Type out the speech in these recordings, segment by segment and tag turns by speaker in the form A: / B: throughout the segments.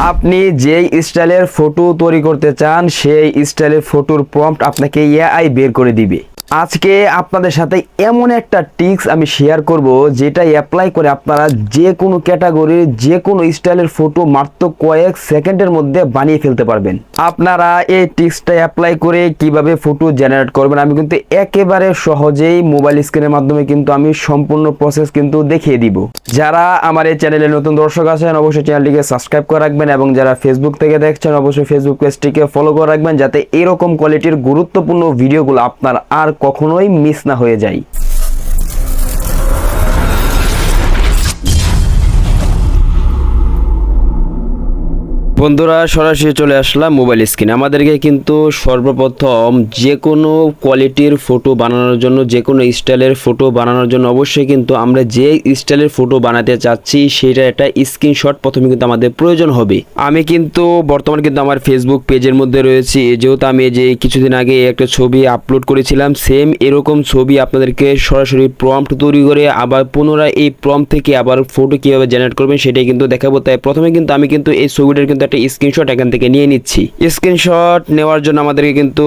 A: আপনি যেই স্টাইলের ফটো তৈরি করতে চান, সেই স্টাইলের ফটোর প্রম্পট আপনাকে এআই বের করে দিবে। আজকে আপনাদের সাথে এমন একটা টিক্স আমি শেয়ার করব যেটা অ্যাপ্লাই করে আপনারা যে কোনো ক্যাটাগরির যে কোনো স্টাইলের ফটো মাত্র কয়েক সেকেন্ডের মধ্যে বানিয়ে ফেলতে পারবেন। আপনারা এই টিক্সটা অ্যাপ্লাই করে কীভাবে ফটো জেনারেট করবেন, আমি কিন্তু একেবারে সহজেই মোবাইল স্ক্রিনের মাধ্যমে কিন্তু আমি সম্পূর্ণ প্রসেস কিন্তু দেখিয়ে দিব। যারা আমার এই চ্যানেলে নতুন দর্শক আছেন, অবশ্যই চ্যানেলটিকে সাবস্ক্রাইব করে রাখবেন এবং যারা ফেসবুক থেকে দেখছেন, অবশ্যই ফেসবুক পেজটিকে ফলো করে রাখবেন, যাতে এরকম কোয়ালিটির গুরুত্বপূর্ণ ভিডিওগুলো আপনার আর কখনোই মিস না হয়ে যায় বন্ধুরা, সরাসরি চলে আসলাম মোবাইল স্ক্রিন আমাদেরকে কিন্তু সর্বপ্রথম যে কোনো কোয়ালিটির ফটো বানানোর জন্য যে কোনো স্টাইলের ফটো বানানোর জন্য অবশ্যই কিন্তু আমরা যে স্টাইলের ফটো বানাতে চাচ্ছি, সেটা একটা স্ক্রিনশট প্রথমে কিন্তু আমাদের প্রয়োজন হবে। আমি কিন্তু বর্তমানে কিন্তু আমার ফেসবুক পেজের মধ্যে রয়েছি। যেহেতু আমি যে কিছুদিন আগে একটা ছবি আপলোড করেছিলাম সেম এরকম ছবি আপনাদেরকে সরাসরি প্রম্পট তৈরি করে আবার পুনরায় এই প্রম্পট থেকে আবার ফটো কীভাবে জেনারেট করবেন, সেটাই কিন্তু দেখাবো। তাই প্রথমে কিন্তু আমি কিন্তু এই ছবিটার কিন্তু একটা স্ক্রিনশট এখান থেকে নিয়ে নিচ্ছি। স্ক্রিনশট নেওয়ার জন্য আমাদেরকে কিন্তু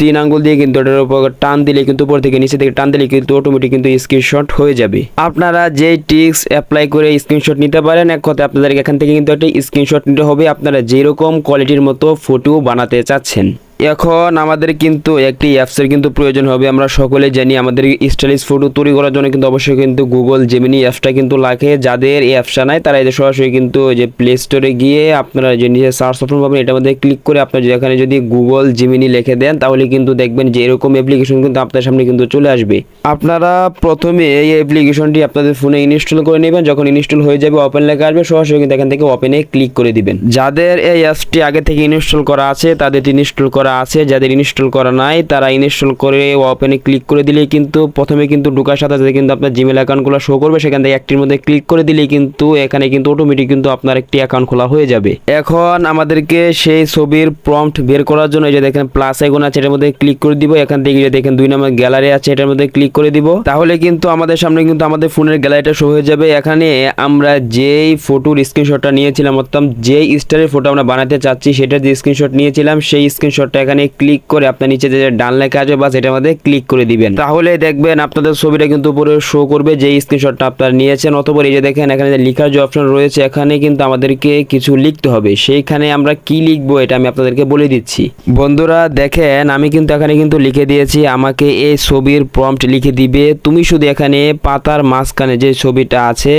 A: তিন আঙ্গুল দিয়ে কিন্তু এটার উপর টান দিলে কিন্তু উপর থেকে নিচে থেকে টান দিলে কিন্তু অটোমেটিক কিন্তু স্ক্রিনশট হয়ে যাবে। আপনারা যেই টিক্স অ্যাপ্লাই করে স্ক্রিনশট নিতে পারেন, এক কথায় আপনাদেরকে এখান থেকে কিন্তু একটা স্ক্রিনশট নিতে হবে। আপনারা যেরকম কোয়ালিটির মতো ফটো বানাতে চাচ্ছেন। এখন আমাদের কিন্তু একটি অ্যাপসের কিন্তু প্রয়োজন হবে। আমরা সকলে জানি আমাদের স্টাইলিশ ফটো তৈরি করার জন্য কিন্তু অবশ্যই কিন্তু গুগল জেমিনি অ্যাপসটা কিন্তু লাগে। যাদের এই অ্যাপসটা নাই, তারা এদের সরাসরি কিন্তু যে প্লে স্টোরে গিয়ে আপনারা যে নিজে সার্চ অপশন পাবেন, এটার মধ্যে ক্লিক করে আপনার যেখানে যদি গুগল জেমিনি লিখে দেন, তাহলে কিন্তু দেখবেন যে এরকম অ্যাপ্লিকেশন কিন্তু আপনার সামনে কিন্তু চলে আসবে। আপনারা প্রথমে এই অ্যাপ্লিকেশনটি আপনাদের ফোনে ইনস্টল করে নেবেন। যখন ইনস্টল হয়ে যাবে ওপেন লেখা আসবে, সরাসরি কিন্তু এখান থেকে ওপেনে ক্লিক করে দিবেন। যাদের এই অ্যাপসটি আগে থেকে ইনস্টল করা আছে, তাদের ইনস্টল করা আছে। যাদের ইনস্টল করা নাই, তারা ইনস্টল করে ওপেনে ক্লিক করে দিলে কিন্তু, প্রথমে কিন্তু ঢোকার সাথে সাথে কিন্তু আপনার জিমেল অ্যাকাউন্টগুলো শো করবে। সেখান থেকে একটির মধ্যে ক্লিক করে দিলে কিন্তু, এখানে কিন্তু অটোমেটিক কিন্তু আপনার একটি অ্যাকাউন্ট খোলা হয়ে যাবে। এখন আমাদেরকে সেই ছবির প্রম্পট বের করার জন্য এই যে দেখেন প্লাস আইকন আছে, এটার ক্লিক করে দিব, এখান থেকে দেখেন দুই নম্বর গ্যালারি আছে, এটার মধ্যে ক্লিক করে দিব। তাহলে কিন্তু আমাদের সামনে কিন্তু আমাদের ফোনের গ্যালারিটা শো হয়ে যাবে। এখানে আমরা যেই ফটোর স্ক্রিনশটটা নিয়েছিলাম, অর্থাৎ যেই স্টারের ফটো আমরা বানাতে চাচ্ছি, সেটার যে স্ক্রিনশট নিয়েছিলাম, সেই স্ক্রিনশটটা এখানে ক্লিক করে আপনার নিচে যে ডান লেখা আছে, বাস এটার মধ্যে ক্লিক করে দিবেন। তাহলে দেখবেন আপনাদের ছবিটা কিন্তু উপরে শো করবে যে স্ক্রিনশটটা আপনারা নিয়েছেন, অথবা এই যে দেখেন এখানে যে লেখার যে অপশন রয়েছে, এখানে কিন্তু আমাদেরকে কিছু লিখতে হবে। সেইখানে আমরা কি লিখব, এটা আমি আপনাদেরকে বলে দিচ্ছি। বন্ধুরা, দেখেন আমি কিন্তু এখানে কিন্তু লিখে দিয়েছি, আমাকে এই ছবির প্রম্পট লিখে দিবে। তুমি শুধু এখানে পাতার মাঝখানে যে ছবিটা আছে,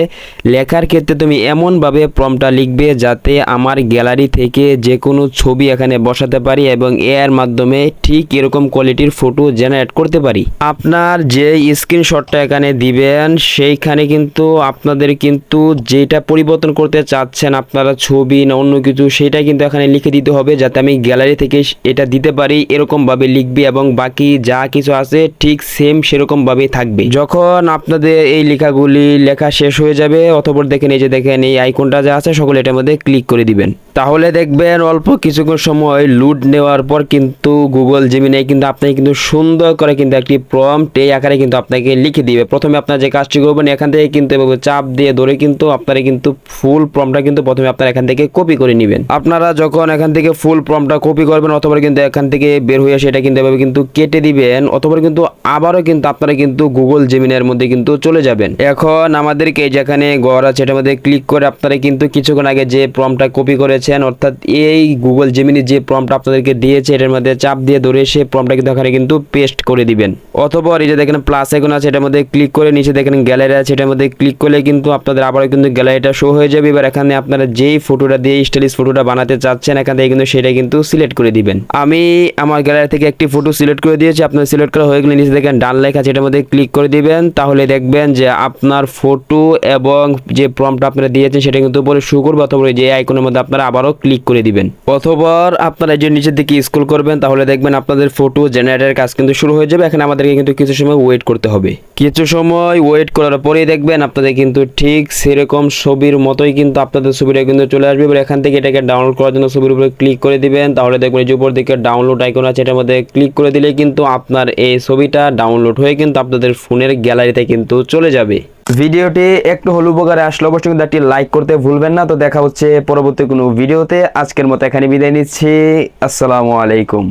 A: লেখার ক্ষেত্রে তুমি এমনভাবে প্রম্পটটা লিখবে যাতে আমার গ্যালারি থেকে যে কোনো ছবি এখানে বসাতে পারি এবং এর মাধ্যমে ঠিক এরকম কোয়ালিটির ফটো জেনারেট করতে পারি। আপনার যে স্ক্রিনশটটা এখানে দিবেন, সেইখানে কিন্তু আপনাদের কিন্তু যেটা পরিবর্তন করতে চাচ্ছেন আপনারা ছবি না অন্য কিছু, সেটা কিন্তু এখানে লিখে দিতে হবে যাতে আমি গ্যালারি থেকে এটা দিতে পারি এরকমভাবে লিখবে এবং বাকি যা কিছু আছে ঠিক সেম সেরকমভাবেই থাকবে। যখন আপনাদের এই লেখাগুলি লেখা শেষ হয়ে যাবে, অতপর দেখেন এই যে দেখেন এই আইকনটা যা আছে সকলে এটার মধ্যে ক্লিক করে দিবেন। তাহলে দেখবেন অল্প কিছুক্ষণ সময় লুট নেওয়ার পর কিন্তু গুগল জেমিনাই কিন্তু আপনাকে কিন্তু সুন্দর করে কিন্তু একটি প্রম্পট এই আকারে কিন্তু আপনাকে লিখে দিবে। প্রথমে আপনার যে কাজটি করবেন এখান থেকে কিন্তু এভাবে চাপ দিয়ে ধরে কিন্তু আপনারা কিন্তু ফুল প্রম্পটটা কিন্তু প্রথমে আপনারা এখান থেকে কপি করে নেবেন। আপনারা যখন এখান থেকে ফুল প্রম্পটটা কপি করবেন অথবা কিন্তু এখান থেকে বের হয়ে আসে এটা কিন্তু এভাবে কিন্তু কেটে দিবেন, অথবা কিন্তু আবারও কিন্তু আপনারা কিন্তু গুগল জেমিনের মধ্যে কিন্তু চলে যাবেন। এখন আমাদেরকে যেখানে ঘর আছে এটার মধ্যে ক্লিক করে আপনারা কিন্তু কিছুক্ষণ আগে যে প্রম্পটটা কপি করেছেন, অর্থাৎ এই গুগল জেমিনি যে প্রম্পট আপনাদেরকে দিয়েছে, এটার মধ্যে চাপ দিয়ে ধরে সে প্রম্পটটা কিন্তু এখানে কিন্তু পেস্ট করে দিবেন। অথবা এই যে দেখেন প্লাস আইকন আছে, এটার মধ্যে ক্লিক করে নিচে দেখেন গ্যালারি আছে, এটার মধ্যে ক্লিক করলে কিন্তু আপনাদের আবারও কিন্তু গ্যালারিটা শো হয়ে যাবে। এবার এখানে আপনারা যেই ফটোটা দিয়ে স্টাইলিশ ফটোটা বানাতে চাচ্ছেন, এখান থেকে কিন্তু সেটা কিন্তু সিলেক্ট করে দিবেন। আমি আমার গ্যালারি থেকে একটি ফটো সিলেক্ট করে দিয়েছি। আপনার সিলেক্ট করা হয়ে গেলে নিচে দেখেন ডান লেখা আছে, এটার মধ্যে ক্লিক করে দিবেন। তাহলে দেখবেন যে আপনার ফটো এবং যে প্রম্পট আপনারা দিয়েছেন, সেটা কিন্তু উপরে শো করবে অথবা যে আইকনের মধ্যে আপনারা আবারও ক্লিক করে দিবেন। অথবা আপনারা যে নিচের দিকে স্ক্রল করবেন, তাহলে দেখবেন আপনাদের ফটো জেনারেটের কাজ কিন্তু শুরু হয়ে যাবে। এখানে আমাদেরকে কিন্তু কিছু সময় ওয়েট করতে হবে। কিছু সময় ওয়েট করার পরেই দেখবেন আপনাদের কিন্তু ঠিক সেরকম ছবির মতোই কিন্তু আপনাদের ছবিটা কিন্তু চলে আসবে। এবার এখান থেকে এটাকে ডাউনলোড করার জন্য ছবির উপরে ক্লিক করে দিবেন। তাহলে দেখবেন যে উপর দিকে ডাউনলোড আইকন আছে, এটার মধ্যে ক্লিক করে দিলে কিন্তু আপনার এই ছবিটা ডাউনলোড হয়ে কিন্তু আপনাদের ফোনের গ্যালারিতে কিন্তু চলে যাবে। ভিডিওটি একটু হল উপকারে আসলে অবশ্যই কিন্তু একটি লাইক করতে ভুলবেন না। তো দেখা হচ্ছে পরবর্তী কোনো ভিডিওতে। আজকের মতো এখানে বিদায় নিচ্ছি। আসসালামু আলাইকুম।